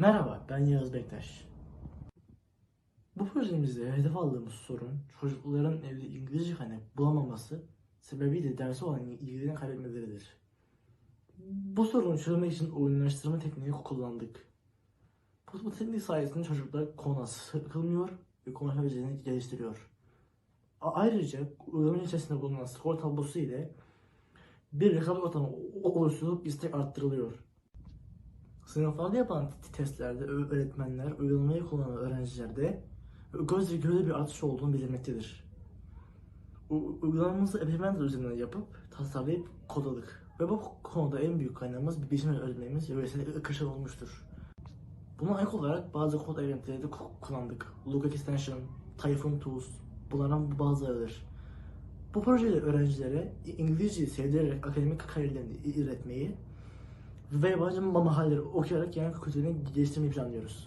Merhaba, ben Yağız Bektaş. Bu projemizde hedef aldığımız sorun çocukların evde İngilizce kaynak bulamaması sebebiyle dersi olan ilgilerini kaybetmeleridir. Bu sorunu çözmek için oyunlaştırma tekniği kullandık. Bu, bu teknik sayesinde çocuklar konuda sıkılmıyor ve konuşma becerilerini geliştiriyor. Ayrıca uygulama içerisinde bulunan skor tablosu ile bir rekabet ortamı oluşturup istek arttırılıyor. Sınıflarda yapılan testlerde öğretmenler uygulamayı kullanan öğrencilerde gözle göre bir artış olduğunu belirtmektedir. U- Uygulamamızı Epimentor üzerinden yapıp tasarlayıp kodladık. Ve bu konuda en büyük kaynağımız bir biçim öğretmenimiz Veysel Ikışan olmuştur. Buna ek olarak bazı kod eventleri de ku- kullandık. Logic Extension, Typhoon Tools, bunlardan bazılarıdır. Bu projeyle öğrencilere İngilizceyi sevdirerek akademik kariyerlerini ilerletmeyi ve yabancı mahalleleri okuyarak genel kültürlerini geliştirmeyi planlıyoruz.